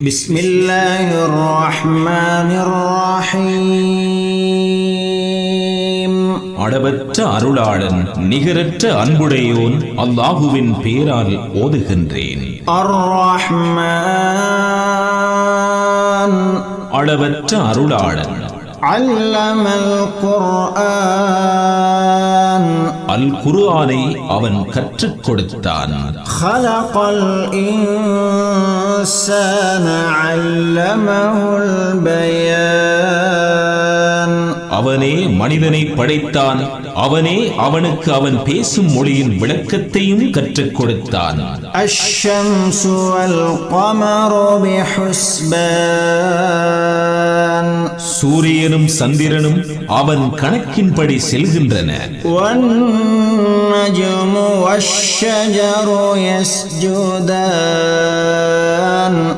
بسم الله الرحمن الرحيم அளவற்ற அருளாளன் நிகரற்ற அன்புடையோன் அல்லாஹுவின் பேரால் ஓதுகின்றேன் الرحمن அளவற்ற அருளாளன் அல்லம் அல் குர்ஆனை அவன் கற்றுக் கொடுத்தான். ஹலகல் இன்சான அல்லமஹுல் பயான் அவனே மனிதனை படைத்தான். அவனே அவனுக்கு அவன் பேசும் மொழியின் விளக்கத்தையும் கற்றுக் கொடுத்தான். சூரியனும் சந்திரனும் அவன் கணக்கின்படி செல்கின்றன.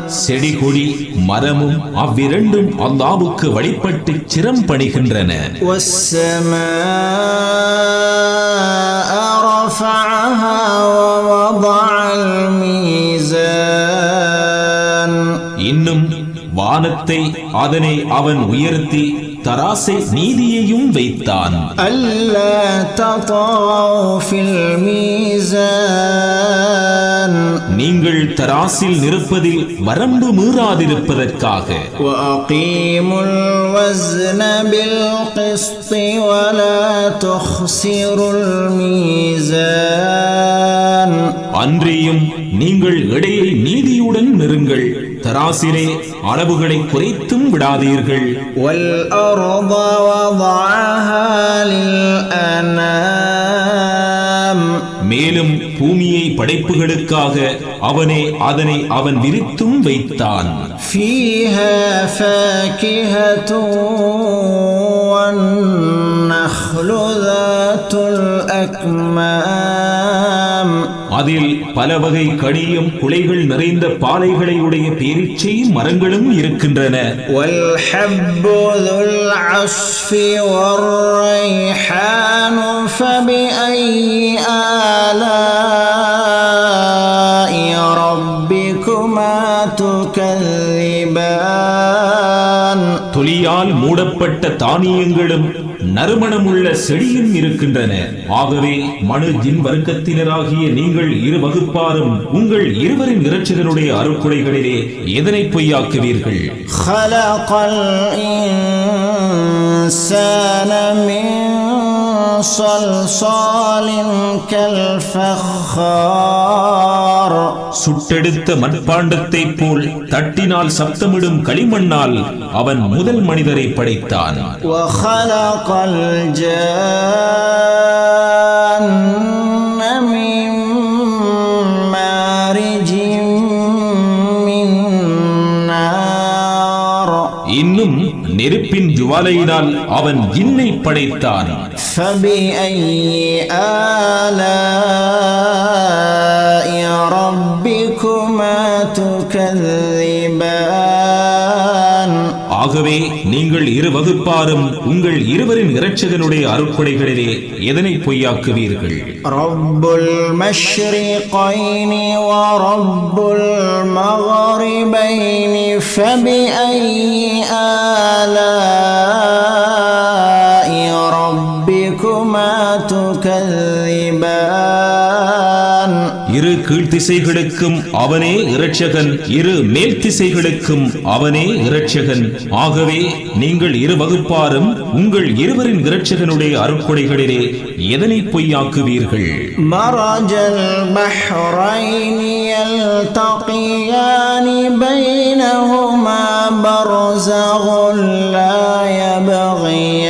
செடி கொடி மரமும் அவ்விரண்டும் அல்லாவுக்கு வழிபட்டு சிரம் பணிகின்றன والسماء رفعها ووضع الميزان இன்னும் வானத்தை அதனை அவன் உயர்த்தி தராசில் நீதியையும் வைத்தான். நீங்கள் தராசில் நிற்பதில் வரம்பு மீறாதிருப்பதற்காக. அன்றியும் நீங்கள் இடையை நீதியுடன் நெருங்கள் தராசிலே அளவுகளை குறைத்தும் விடாதீர்கள் والأرض وضعها للأنام மேலும் பூமியை படைப்புகளுக்காக அவனே அதனை அவன் விரித்தும் வைத்தான் فيها فاكهة والنخل ذات الأكمام அதில் பல வகை கடியும் குலைகள் நிறைந்த பாலைகளை உடைய பேரிச்சை மரங்களும் இருக்கின்றன. துளியால் மூடப்பட்ட தானியங்களும் நறுமணமுள்ள செடியும் இருக்கின்றன ஆகவே மனு ஜின் வர்க்கத்தினராகிய நீங்கள் இரு வகுப்பாரும் உங்கள் இருவரின் இறைச்சிகளுடைய அருக்குடைகளிலே எதனை பொய்யாக்குவீர்கள் خلق الإنسان من صلصال كالفخار சுட்டெடுத்த மண்பாண்டத்தை போல் தட்டினால் சப்தமிடும் களிமண்ணால் அவன் முதல் மனிதரை படைத்தான். இன்னும் ஜுவாலையினால் அவன் இன்னை படைத்தான். ஆகவே நீங்கள் இரு வகுப்பாரும் உங்கள் இருவரின் இரட்சகனுடைய அருட்கொடைகளிலே எதனை பொய்யாக்குவீர்கள்? ரப்புல் மஷ்ரிகைனி வ ரப்புல் மகரிபைனி ஃபபி ஐயி ஆலா ரப்பிகுமா துகல் கீழ்த்திசைகளுக்கும் அவனே இரட்சகன் இரு மேல் திசைகளுக்கும் அவனே இரட்சகன் ஆகவே நீங்கள் இரு வகுப்பாரும் உங்கள் இருவரின் இரட்சகனுடைய அருட்கொடைகளிலே எதனை பொய்யாக்குவீர்கள் مرج البحرين يلتقيان بينهما برزغ لا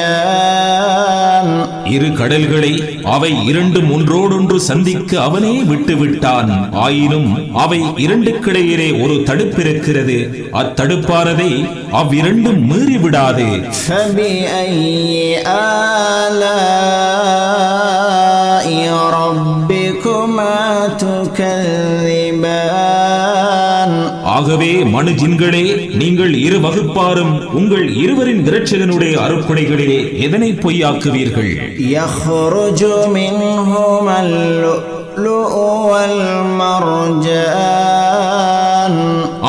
يبغيان இரு கடல்களை அவை இரண்டும் ஒன்றோடொன்று சந்திக்க அவனே விட்டுவிட்டான் ஆயினும் அவை இரண்டுக்கிடையிலே ஒரு தடுப்பிருக்கிறது அத்தடுப்பானதை அவ்விரண்டும் மீறிவிடாது فبأي آلاء ربكما تكذبان ஆகவே மனு ஜின்களே நீங்கள் இரு வகுப்பாரும் உங்கள் இருவரின் இறைச்சதனுடைய அருக்குடைகளிலே எதனை பொய்யாக்குவீர்கள்?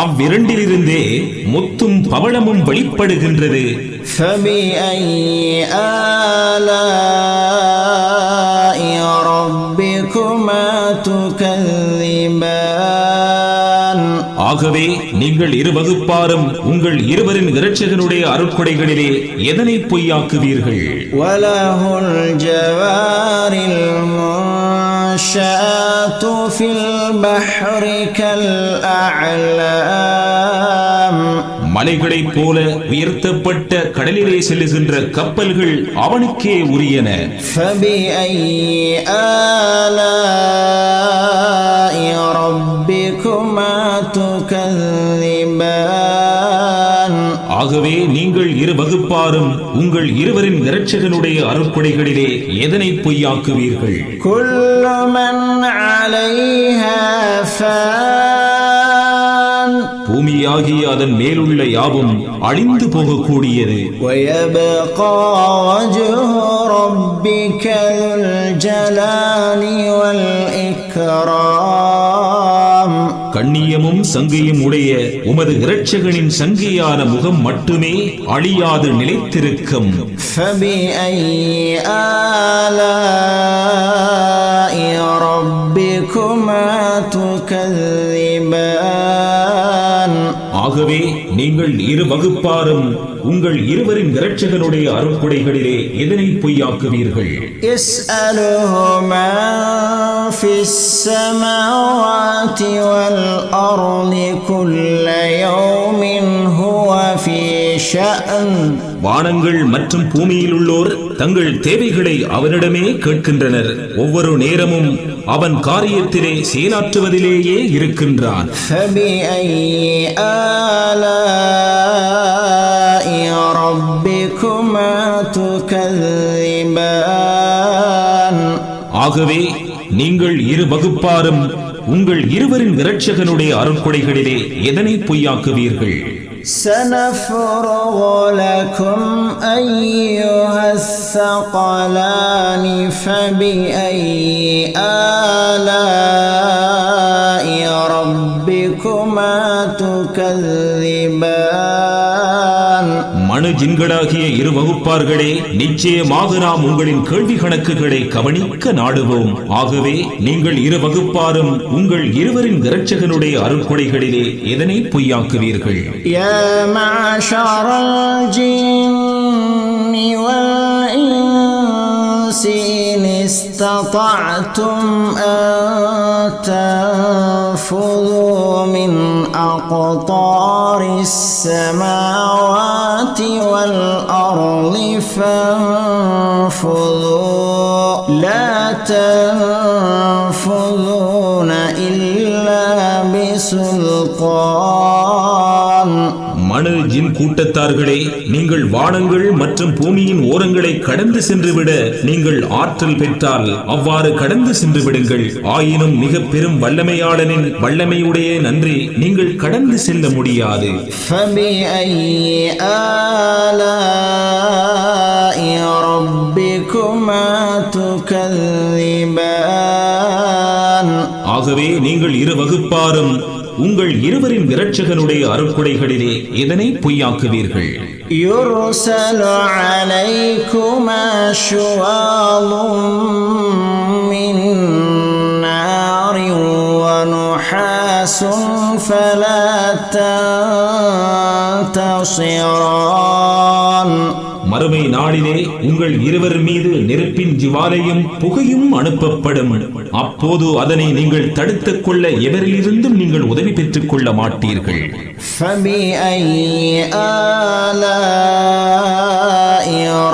அவ்விரண்டிலிருந்தே முத்தும் பவளமும் வெளிப்படுகின்றது. ஆகவே நீங்கள் இரு வகுப்பாரும் உங்கள் இருவரின் இரட்சகனுடைய அருட்கொடைகளிலே எதனை பொய்யாக்குவீர்கள் وله الجوار المنشآت في البحر كالأعلام மலைகளைப் போல உயர்த்தப்பட்ட கடலிலே செல்லுகின்ற கப்பல்கள் அவனுக்கே உரியன. ஆகவே நீங்கள் இரு வகுப்பாரும் உங்கள் இருவரின் இரட்சகனுடைய அருட்கொடைகளிலே எதனை பொய்யாக்குவீர்கள்? குல்லுமன் அலைஹா பூமியாகிய அதன் மேலுள்ள யாவும் அழிந்து போகக்கூடியது ويبقى وجه ربك ذو الجلال والإكرام கண்ணியமும் சங்கையும் உடைய உமது இரட்சகனின் சங்கையான முகம் மட்டுமே அழியாது நிலைத்திருக்கும் فبأي آلاء ربكما تكذبان ஆகவே நீங்கள் இரு வகுப்பாரும் உங்கள் இருவரின் இரட்சகனுடைய அருட்கொடைகளிலே எதனை பொய்யாக்குவீர்கள்? வானங்கள் மற்றும் பூமியில் உள்ளோர் தங்கள் தேவைகளை அவனிடமே கேட்கின்றனர். ஒவ்வொரு நேரமும் அவன் காரியத்திலே செயலாற்றுவதிலேயே இருக்கின்றான். ربكما تكذبان ஆகவே நீங்கள் இரு வகுப்பாரும் உங்கள் இருவரின் இரட்சகனுடைய அருட்கொடைகளிலே எதனை பொய்யாக்குவீர்கள் سنفرغ لكم أيها الثقلان فبأي آلاء ربكما تكذبان மனு ஜின்களாகிய இரு வகுப்பார்களே நிச்சயமாக நாம் உங்களின் கேள்வி கணக்குகளை கவனிக்க நாடுவோம் ஆகவே நீங்கள் இரு வகுப்பாரும் உங்கள் இருவரின் இரட்சகனுடைய அருட்கொடைகளிலே எதனை பொய்யாக்குவீர்கள் يا معشر الجن والإنس إن استطعتم أن تنفذوا من أقطار السماوات والأرض فانفذوا. لا تنفذون إلا بسلطان. ஜின் கூட்டத்தார்களே நீங்கள் வானங்கள் மற்றும் பூமியின் ஓரங்களை கடந்து சென்றுவிட நீங்கள் ஆற்றல் பெற்றால் அவ்வாறு கடந்து சென்று விடுங்கள் ஆயினும் மிக பெரும் வல்லமையாளனின் வல்லமையுடைய நன்றி நீங்கள் கடந்து செல்ல முடியாது. ஆகவே நீங்கள் இரு வகுப்பாரும் உங்கள் இருவரின் இரட்சகனுடைய அருட்கொடைகளிலே எதனை பொய்யாக்குவீர்கள் يرسل عليكما شواظ من نار ونحاس فلا تنتصران மறுமை நாளிலே உங்கள் இருவர் மீது நெருப்பின் ஜுவாலையும் புகையும் அனுப்பப்படும் அப்போது அதனை நீங்கள் தடுத்துக் கொள்ள எவரிலிருந்தும் நீங்கள் உதவி பெற்றுக் கொள்ள மாட்டீர்கள் فبأي آلاء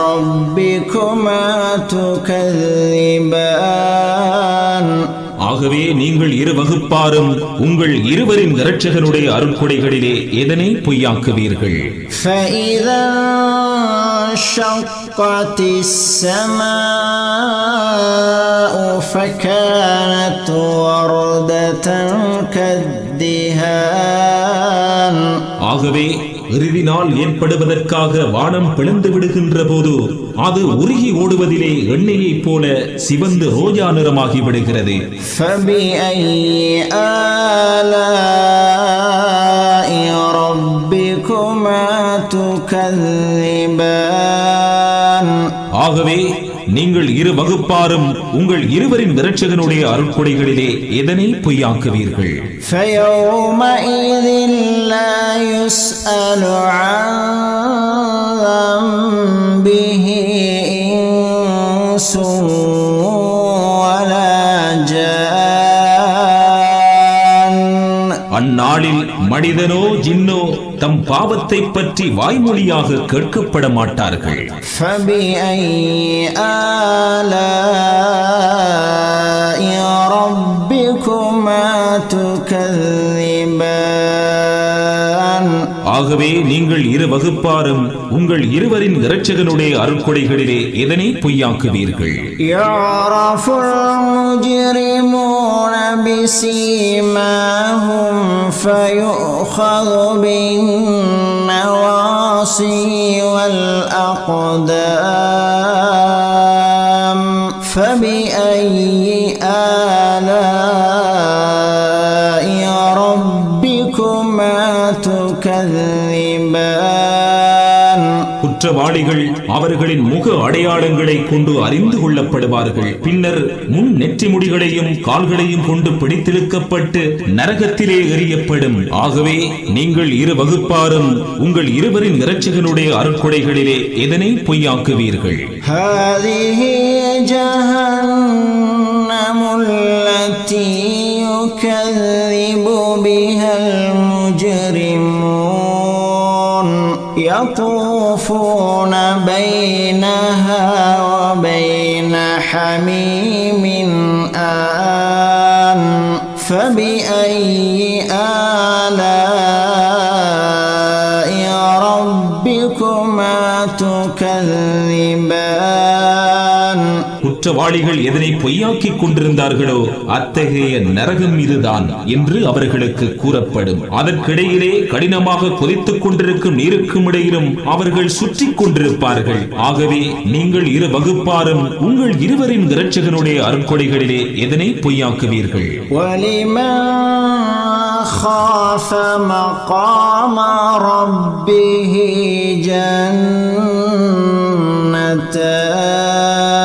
ربكما تكذبان ஆகவே நீங்கள் இரு வகுப்பாரும் உங்கள் இருவரின் இரட்சகனுடைய அருட்கொடைகளிலே எதனை பொய்யாக்குவீர்கள் فإذا انشقت السماء فكانت وردة كالدهان ஆகவே இறுதி நாள் ஏற்படுவதற்காக வானம் பிளந்து விடுகின்ற போது அது உருகி ஓடுவதிலே எண்ணெயைப் போல சிவந்து ரோஜா நிறமாகி விடுகிறது. ஆகவே நீங்கள் இரு வகுப்பாரும் உங்கள் இருவரின் விரட்சகனுடைய அருட்கொடைகளிலே எதனை பொய்யாக்குவீர்கள்? அந்நாளில் மனிதனோ ஜின்னோ தம் பாவத்தை பற்றி வாய்மொழியாக கேட்கப்பட மாட்டார்கள் فبأي آلاء ربكما تكذبان ஆகவே நீங்கள் இரு வகுப்பாரும் உங்கள் இருவரின் இரட்சகனுடைய அருட்கொடைகளிலே எதனை பொய்யாக்குவீர்கள் يعرف المجرمون بسيماهم فيؤخذ குற்றவாளிகள் அவர்களின் முக அடையாளங்களை கொண்டு அறிந்து கொள்ளப்படுவார்கள் பின்னர் முன் நெற்றி முடிகளையும் கால்களையும் கொண்டு பிடித்திழுக்கப்பட்டு நரகத்திலே எறியப்படும் ஆகவே நீங்கள் இரு வகுப்பாரும் உங்கள் இருவரின் இரட்சகனுடைய அருட்கொடைகளிலே எதனை பொய்யாக்குவீர்கள் هذه جهنم التي يكذب بها المجرمون يطوفون بينها وبين حميم. குற்றவாளிகள் எதனை பொய்யாக்கிக் கொண்டிருந்தார்களோ அத்தகைய நரகம் இதுதான் என்று அவர்களுக்கு கூறப்படும் அதற்கிடையிலே கடினமாக கொதித்துக் கொண்டிருக்கும் நீருக்கும் இடையிலும் அவர்கள் சுற்றிக் கொண்டிருப்பார்கள் ஆகவே நீங்கள் இரு வகுப்பாரும் உங்கள் இருவரின் இரட்சகனுடைய அருட்கொடைகளிலே எதனை பொய்யாக்குவீர்கள் ولمن خاف مقام ربه جنتان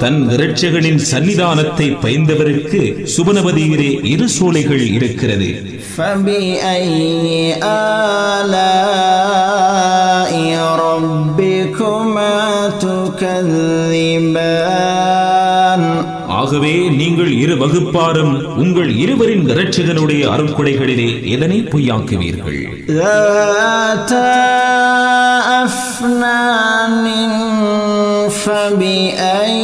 தன் இரட்சகனின் சன்னிதானத்தை பயந்தவருக்கு சுபனபதியிலே இரு சோலைகள் இருக்கிறது فبأي آلاء ربكما تكذبان ஆகவே நீங்கள் இரு வகுப்பாரும் உங்கள் இருவரின் இரட்சகனுடைய அருட்கொடைகளிலே எதனை பொய்யாக்குவீர்கள் ذاتا أفنان فبأي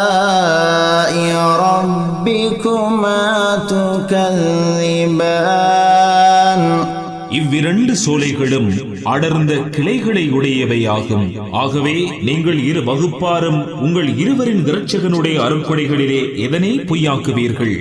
آلاء ربكما تكذبان இவ்விரண்டு சோலைகளும் அடர்ந்த கிளைகளை உடையவையாகும். ஆகவே நீங்கள் இரு வகுப்பாரும் உங்கள் இருவரின் இரட்சகனுடைய அருள்கொடைகளிலே எதனை பொய்யாக்குவீர்கள்?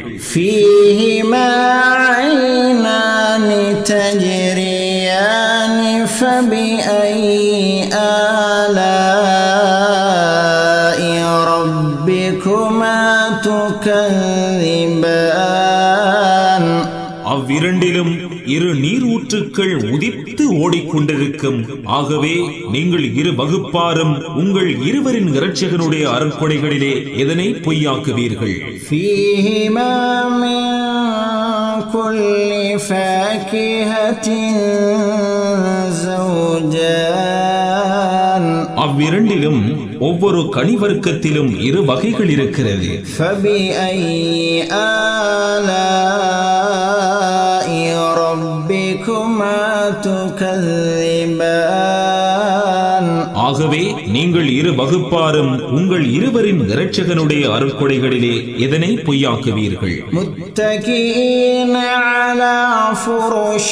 அவ்விரண்டிலும் இரு நீர் ஊற்றுக்கள் உதித்து ஓடிக்கொண்டிருக்கும் ஆகவே நீங்கள் இரு வகுப்பாரும் உங்கள் இருவரின் இரட்சகனுடைய அருட்கொடைகளிலே எதனை பொய்யாக்குவீர்கள் فيهما من كل فاكهة زوجان அவ்விரண்டிலும் ஒவ்வொரு கனிவர்க்கத்திலும் இரு வகைகள் இருக்கிறது فبأي آلاء ஆகவே நீங்கள் இரு வகுப்பாரும் உங்கள் இருவரின் இரட்சகனுடைய அருட்கொடைகளிலே எதனை பொய்யாக்குவீர்கள் متكئين على فرش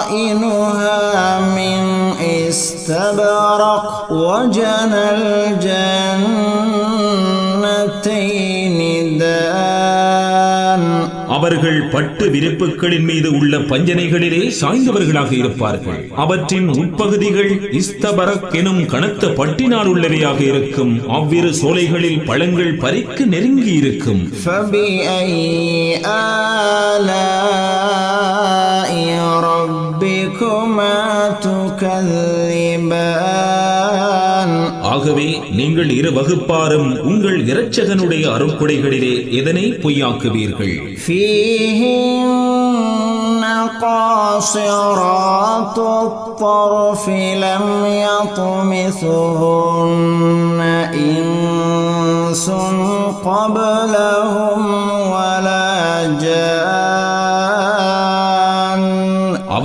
بطائنها من استبرق وجنى الجنتين அவர்கள் பட்டு விரிப்புகளின் மீது உள்ள பஞ்சனைகளிலே சாய்ந்தவர்களாக இருப்பார்கள் அவற்றின் உட்பகுதிகள் இஸ்தபரக் எனும் கனத்த பட்டினால் உள்ளவையாக இருக்கும் அவ்விரு சோலைகளில் பழங்கள் பறிக்க நெருங்கி இருக்கும் فبأي آلاء ربكما تكذبان ஆகவே நீங்கள் இரு வகுப்பாரும் உங்கள் இரட்சகனுடைய அருட்கொடைகளிலே எதனை பொய்யாக்குவீர்கள் فيهن قاصرات الطرف لم يطمثهن إنس قبلهم ولا جان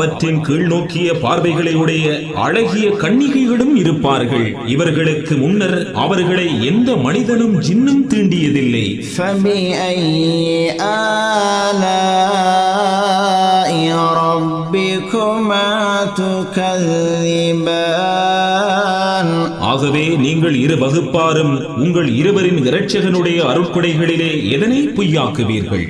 அவற்றின் கீழ்நோக்கிய பார்வைகளையுடைய அழகிய கன்னிகைகளும் இருப்பார்கள். இவர்களுக்கு முன்னர் அவர்களை எந்த மனிதனும் ஜின்னும் தீண்டியதில்லை. ஆகவே நீங்கள் இரு வகுப்பாரும் உங்கள் இருவரின் இரட்சகனுடைய அருட்கொடைகளிலே எதனை பொய்யாக்குவீர்கள்?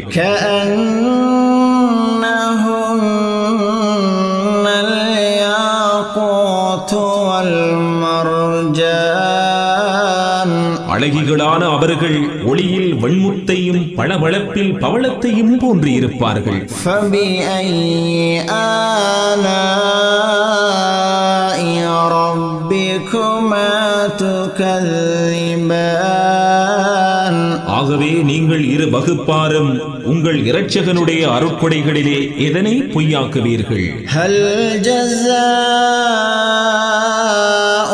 அழகிகளான அவர்கள் ஒளியில் வெண்முத்தையும் பளபளப்பில் பவளத்தையும் போன்றிருப்பார்கள் فبأي آلاء ربكما تكذبان ஆகவே நீங்கள் இரு வகுப்பாரும் உங்கள் இரட்சகனுடைய அருட்கொடைகளிலே எதனை பொய்யாக்குவீர்கள்? ஹல் ஜஸா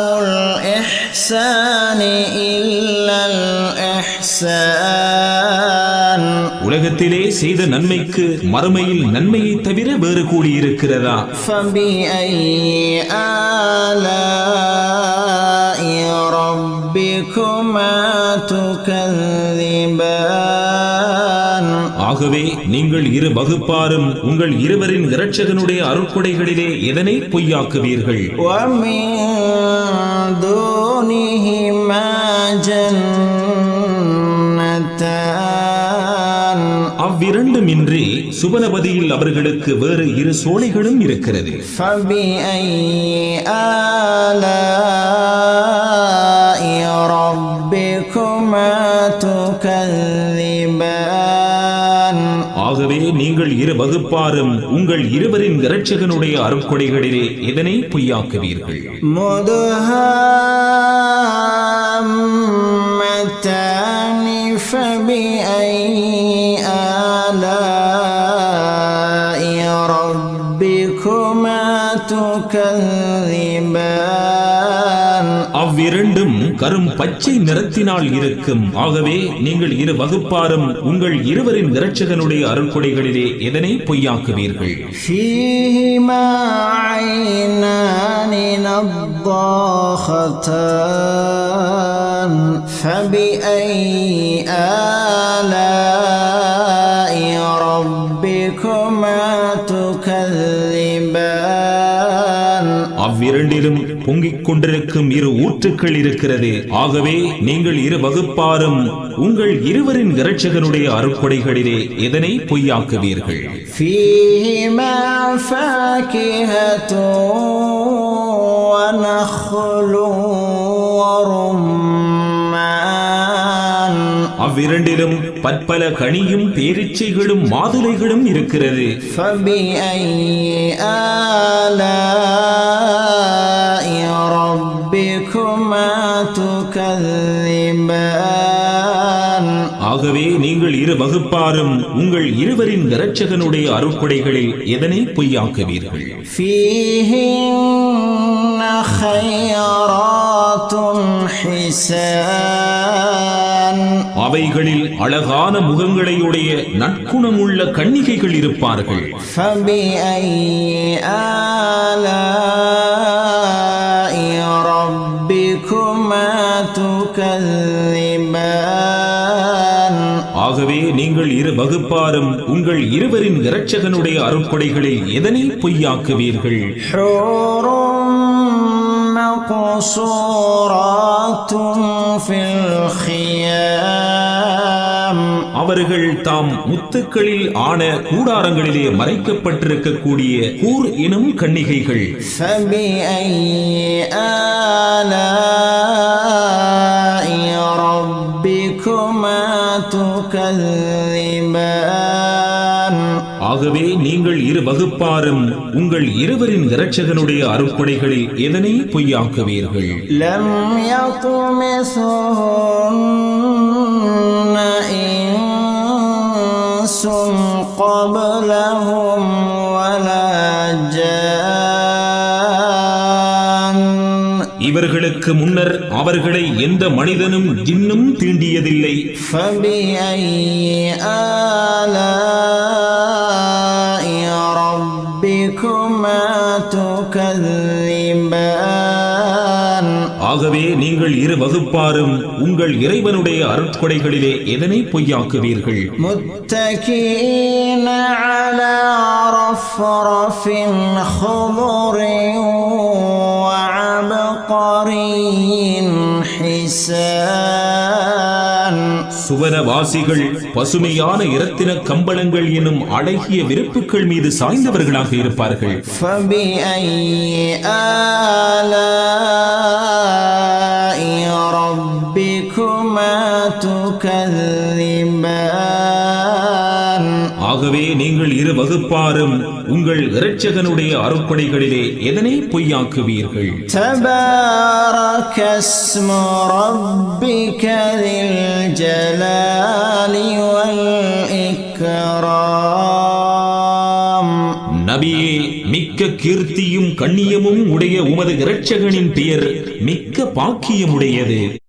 உல் இஹ்சானி இல்லல் இஹ்சான் உலகத்திலே செய்த நன்மைக்கு மறுமையில் நன்மையை தவிர வேறு கூடியிருக்கிறதா? ஃபபி ஐ ஆலா ஆகவே நீங்கள் இரு வகுப்பாரும் உங்கள் இருவரின் இரட்சகனுடைய அருட்கொடைகளிலே எதனை பொய்யாக்குவீர்கள்? அவ்விரண்டும் இன்றி சுபனபதியில் அவர்களுக்கு வேறு இரு சோலைகளும் இருக்கிறது. ربكما تكذبان ஆகவே நீங்கள் இரு வகுப்பாரும் உங்கள் இருவரின் இரட்சகனுடைய அருட்கொடைகளிலே எதனை பொய்யாக்குவீர்கள் مدهامتان فبأي آلاء ربكما تكذبان அவ்விரண்டும் கரும் பச்சை நிறத்தினால் இருக்கும் ஆகவே நீங்கள் இரு வகுப்பாரும் உங்கள் இருவரின் இரட்சகனுடைய அருட்கொடைகளிலே எதனை பொய்யாக்குவீர்கள் فيهما عينان نضاختان فبأي آلاء ربكما تكذبان அவ்விரண்டிலும் பொங்கிக் கொண்டிருக்கும் இரு ஊற்றுக்கள் இருக்கிறது ஆகவே நீங்கள் இரு வகுப்பாரும் உங்கள் இருவரின் இரட்சகனுடைய அருட்கொடைகளிலே எதனை பொய்யாக்குவீர்கள் فيهما فاكهة ونخل ورمان அவ்விரண்டிலும் பற்பல கனியும் பேரிச்சைகளும் மாதுளைகளும் இருக்கிறது فبأي آلاء ربكما تكذبان ஆகவே நீங்கள் இரு வகுப்பாரும் உங்கள் இருவரின் இரட்சகனுடைய அருட்கொடைகளில் எதனை பொய்யாக்குவீர்கள் فيهن خيرات حسان அவைகளில் அழகான முகங்களையுடைய நற்குணமுள்ள கன்னிகைகள் இருப்பார்கள் فبأي آلاء ربكما تكذبان ஆகவே நீங்கள் இரு வகுப்பாரும் உங்கள் இருவரின் இரட்சகனுடைய அருட்கொடைகளில் எதனை பொய்யாக்குவீர்கள்? அவர்கள் தாம் முத்துக்களில் ஆன கூடாரங்களிலே மறைக்கப்பட்டிருக்கக்கூடிய கூர் எனும் கன்னிகைகள். ஆகவே நீங்கள் இரு வகுப்பாரும் உங்கள் இருவரின் இரட்சகனுடைய அருட்படைகளில் எதனை பொய்யாக்குவீர்கள் لم يطمثهن إنس قبلهم இவர்களுக்கு முன்னர் அவர்களை எந்த மனிதனும் ஜின்னும் தீண்டியதில்லை فبأي آلاء ربكما تكذبان ஆகவே நீங்கள் இரு வகுப்பாரும் உங்கள் இறைவனுடைய அருட்கொடைகளிலே எதனை பொய்யாக்குவீர்கள் متكئين على رفرف خضر وعبقري حسان சுவனவாசிகள் பசுமையான இரத்தின கம்பளங்கள் எனும் அழகிய விருப்புகள் மீது சாய்ந்தவர்களாக இருப்பார்கள் فبأي آلاء ربكما تكذبان ஆகவே நீங்கள் இரு வகுப்பாரும் உங்கள் இரட்சகனுடைய அருப்படைகளிலே எதனை பொய்யாக்குவீர்கள்? நபியே மிக்க கீர்த்தியும் கண்ணியமும் உடைய உமது இரட்சகனின் பெயர் மிக்க பாக்கியமுடையது.